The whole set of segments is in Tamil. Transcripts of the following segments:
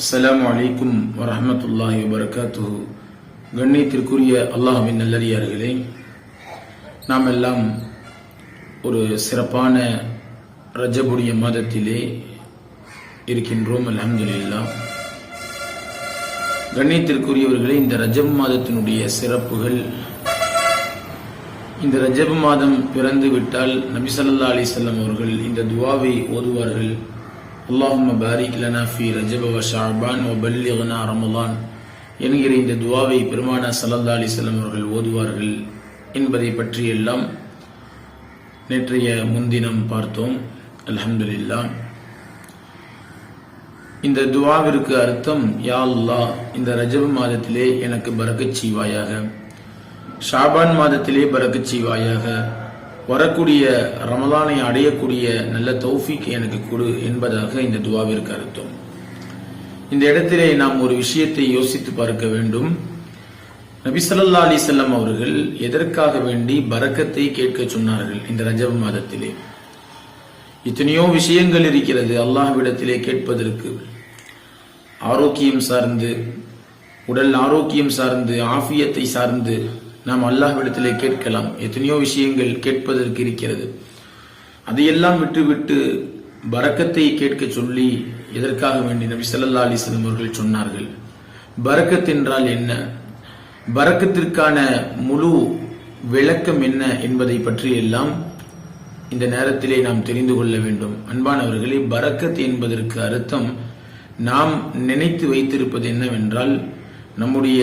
அஸ்லாம் வலைக்கும் வரமத்துல்லாஹி வபர்காத்து கண்ணியத்திற்குரிய அல்லாஹ்வின் நல்லறியார்களே நாம் எல்லாம் ஒரு சிறப்பான ரஜபுடைய மாதத்திலே இருக்கின்றோம் அலமதுல்லா கண்ணியத்திற்குரியவர்களே இந்த ரஜப் மாதத்தினுடைய சிறப்புகள். இந்த ரஜப் மாதம் பிறந்து விட்டால் நபி ஸல்லல்லாஹு அலைஹி அவர்கள் இந்த துவாவை ஓதுவார்கள். அல்லாஹும் பாரிக் லனா ஃபி ரஜப வ ஷஅபான் வ பல்லிக்னா ரமலான் என்கிற இந்த துவாவை பெருமானா ஸல்லல்லாஹு அலைஹி வஸல்லம் அவர்கள் ஓதுவார்கள் என்பதை பற்றியெல்லாம் நேற்றைய முன்தினம் பார்த்தோம். அலமதுல்லா இந்த துவாவிற்கு அர்த்தம் யா அல்லா இந்த ரஜப மாதத்திலே எனக்கு பறக்கச் செய்வாயாக. ஷாபான் மாதத்திலே பறக்கச் செய்வாயாக. வரக்கூடிய ரமலானை அடையக்கூடிய நல்ல தௌஃபிக் எனக்கு கொடு என்பதாக இந்த துவாவிற்கு அர்த்தம். இந்த இடத்திலே நாம் ஒரு விஷயத்தை யோசித்து பார்க்க வேண்டும். நபிசல்லா ஸல்லல்லாஹு அவர்கள் எதற்காக வேண்டி பரக்கத்தை கேட்க சொன்னார்கள் இந்த ரஜப மாதத்திலே? எத்தனையோ விஷயங்கள் இருக்கிறது அல்லாஹ்விடத்திலே கேட்பதற்கு. ஆரோக்கியம் சார்ந்து உடல் ஆரோக்கியம் சார்ந்து ஆஃபியத்தை சார்ந்து நாம் அல்லாஹ்விடத்திலே கேட்கலாம். எத்தனையோ விஷயங்கள் கேட்பதற்கு இருக்கிறது. அதையெல்லாம் விட்டுவிட்டு பரக்கத்தை கேட்க சொல்லி எதற்காக வேண்டி நபி சல்லா அலிஸ்லம் அவர்கள் சொன்னார்கள்? பறக்கத் என்றால் என்ன? பறக்கத்திற்கான முழு விளக்கம் என்ன என்பதை பற்றி எல்லாம் இந்த நேரத்திலே நாம் தெரிந்து கொள்ள வேண்டும். அன்பானவர்களே பறக்கத் என்பதற்கு அர்த்தம் நாம் நினைத்து வைத்திருப்பது என்னவென்றால் நம்முடைய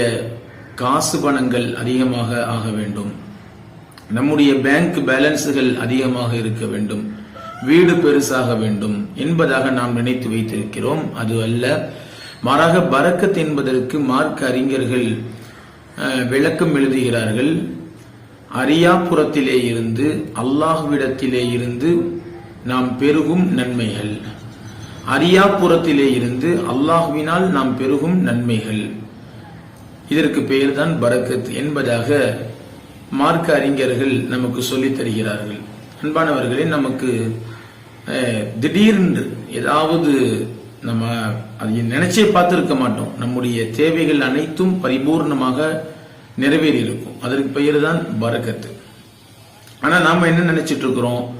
காசு பணங்கள் அதிகமாக ஆக வேண்டும். நம்முடைய பேங்க் பேலன்ஸுகள் அதிகமாக இருக்க வேண்டும். வீடு பெருசாக வேண்டும் என்பதாக நாம் நினைத்து வைத்திருக்கிறோம். அது அல்ல மாறாக பறக்கத் என்பதற்கு மார்க் அறிஞர்கள் விளக்கம் எழுதுகிறார்கள். அரியாபுரத்திலே இருந்து அல்லாஹ்விடத்திலே இருந்து நாம் பெருகும் நன்மைகள். அரியாபுரத்திலே இருந்து அல்லாஹ்வினால் நாம் பெருகும் நன்மைகள். இதற்கு பெயர்தான் பரக்கத் என்பதாக மார்க்க அறிஞர்கள் நமக்கு சொல்லித் தருகிறார்கள். அன்பானவர்களே நமக்கு திடீர்னு ஏதாவது நம்ம அதை நினைச்சே பார்த்திருக்க மாட்டோம். நம்முடைய தேவைகள் அனைத்தும் பரிபூர்ணமாக நிறைவேறி இருக்கும் அதற்கு பெயர் தான் பரக்கத்து. ஆனால் நாம் என்ன நினைச்சிட்டு இருக்கிறோம்?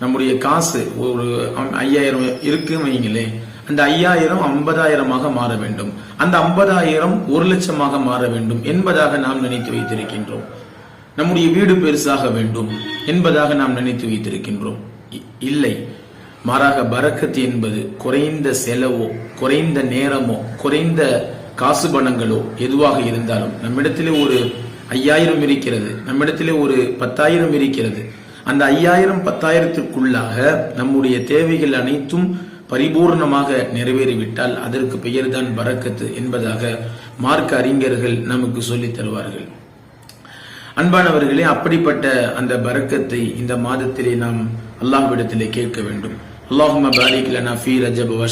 நம்முடைய காசு ஒரு ஐயாயிரம் இருக்குன்னு வைங்களேன் அந்த ஐயாயிரம் ஐம்பதாயிரமாக மாற வேண்டும். அந்த ஐம்பதாயிரம் ஒரு லட்சமாக மாற வேண்டும் என்பதாக நாம் நினைத்து வைத்திருக்கின்றோம். நம்முடைய வீடு பெருசாக வேண்டும் என்பதாக நாம் நினைத்து வைத்திருக்கின்றோம். இல்லை. மாறாக பரக்கத் என்பது குறைந்த செலவோ குறைந்த நேரமோ குறைந்த காசு பணங்களோ எதுவாக இருந்தாலும் நம்மிடத்திலே ஒரு ஐயாயிரம் இருக்கிறது நம்மிடத்திலே ஒரு பத்தாயிரம் இருக்கிறது. அந்த ஐயாயிரம் பத்தாயிரத்திற்குள்ளாக நம்முடைய தேவைகள் அனைத்தும் பரிபூர்ணமாக நிறைவேறிவிட்டால் அதற்கு பெயர்தான் பரக்கத்து என்பதாக மார்க்க அறிஞர்கள் நமக்கு சொல்லித் தருவார்கள். அன்பானவர்களே அப்படிப்பட்ட அந்த பரக்கத்தை இந்த மாதத்திலே நாம் அல்லாஹ்விடத்திலே கேட்க வேண்டும். அல்லாஹும பாரிக் லனா ஃபீ ரஜப் வ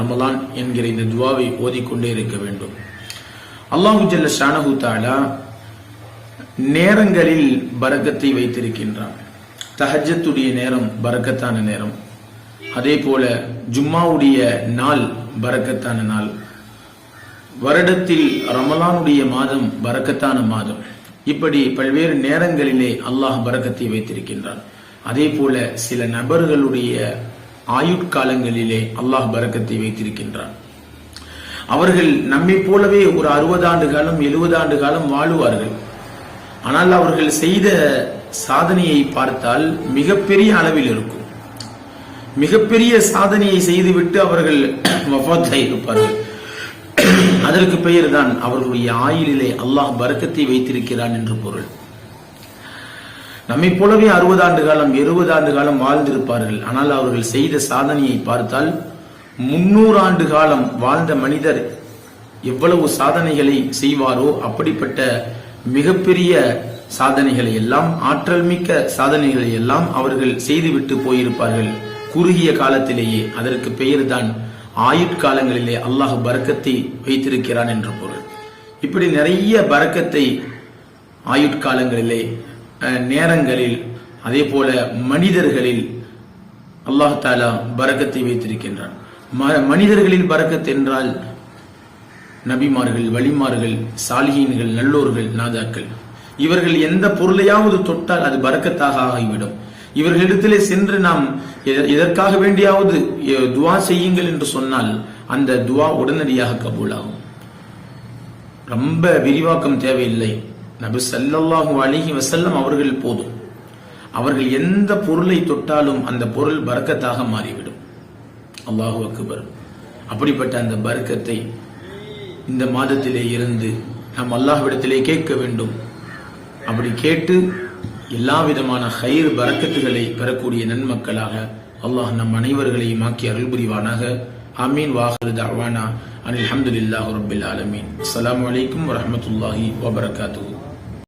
ரமலான் என்கிற இந்த துவாவை ஓதிக்கொண்டே இருக்க வேண்டும். அல்லாஹு ஜல்ல ஷானஹு தாலா நேரங்களில் பரக்கத்தை வைத்திருக்கின்றான். தஹஜத்துடைய நேரம் பரக்கத்தான நேரம். அதே போல ஜும்மாவுடைய நாள் பரக்கத்தான நாள். வருடத்தில் ரமலானுடைய மாதம் பரக்கத்தான மாதம். இப்படி பல்வேறு நேரங்களிலே அல்லாஹ் பறக்கத்தை வைத்திருக்கின்றான். அதே போல சில நபர்களுடைய ஆயுட்காலங்களிலே அல்லாஹ் பறக்கத்தை வைத்திருக்கின்றான். அவர்கள் நம்மை போலவே ஒரு அறுபது ஆண்டு காலம் எழுபது ஆண்டு காலம் வாழுவார்கள். ஆனால் அவர்கள் செய்த சாதனையை பார்த்தால் மிகப்பெரிய அளவில் இருக்கும். மிகப்பெரிய சாதனையை செய்துவிட்டு அவர்கள் வஃபாத்தாய் இருப்பார்கள் அதற்கு பெயர் தான் அவர்களுடைய ஆயுளிலே அல்லாஹ் பரக்கத்தை வைத்திருக்கிறான் என்று பொருள். நம்மை போலவே அறுபது ஆண்டு காலம் எழுபது ஆண்டு காலம் வாழ்ந்திருப்பார்கள். ஆனால் அவர்கள் செய்த சாதனையை பார்த்தால் முன்னூறு ஆண்டு காலம் வாழ்ந்த மனிதர் எவ்வளவு சாதனைகளை செய்வாரோ அப்படிப்பட்ட மிகப்பெரிய சாதனைகளை எல்லாம் ஆற்றல் மிக்க சாதனைகளை எல்லாம் அவர்கள் செய்துவிட்டு போயிருப்பார்கள். குறுகிய காலத்திலேயே அதற்கு பெயர்தான் ஆயுட்காலங்களிலே அல்லாஹ் பறக்கத்தை வைத்திருக்கிறான் என்று பொருள். இப்படி நிறைய பரக்கத்தை ஆயுட்காலங்களிலே அஹ், நேரங்களில் அதே போல மனிதர்களில் அல்லாஹ் தாலா வைத்திருக்கின்றான். ம- மனிதர்களில் பறக்கத் என்றால் நபிமார்கள் வழிமார்கள் சாலிகீன்கள் நல்லோர்கள் நாதாக்கள். இவர்கள் எந்த பொருளையாவது தொட்டால் அது பறக்கத்தாக ஆகிவிடும். இவர்களிடத்திலே சென்று நாம் எத- எதற்காக வேண்டியாவது துவா செய்யுங்கள் என்று சொன்னால் அந்த துவா உடனடியாக கபூலாகும். ரொம்ப விரிவாக்கம் தேவையில்லை. நபி ஸல்லல்லாஹு அலைஹி வசல்லம் அவர்கள் போதும். அவர்கள் எந்த பொருளை தொட்டாலும் அந்த பொருள் பறக்கத்தாக மாறிவிடும். அல்லாஹு அக்பர். அப்படிப்பட்ட அந்த பறக்கத்தை இந்த மாதத்திலே இருந்து நாம் அல்லாஹ்விடத்திலே கேட்க வேண்டும். அப்படி கேட்டு எல்லா விதமான ஹைர் பரக்கத்துகளை பெறக்கூடிய நன்மக்களாக அல்லாஹ் நம் அனைவர்களையும் ஆக்கி அருள் புரிவானாக ஆமீன் வாஹரு தஅவானா அனில் அஹமதுல்லாஹு ரபில் ஆலமீன். அஸ்லாம் வலைக்கம் வரமத்துல்லாஹி வபரகாத்துஹு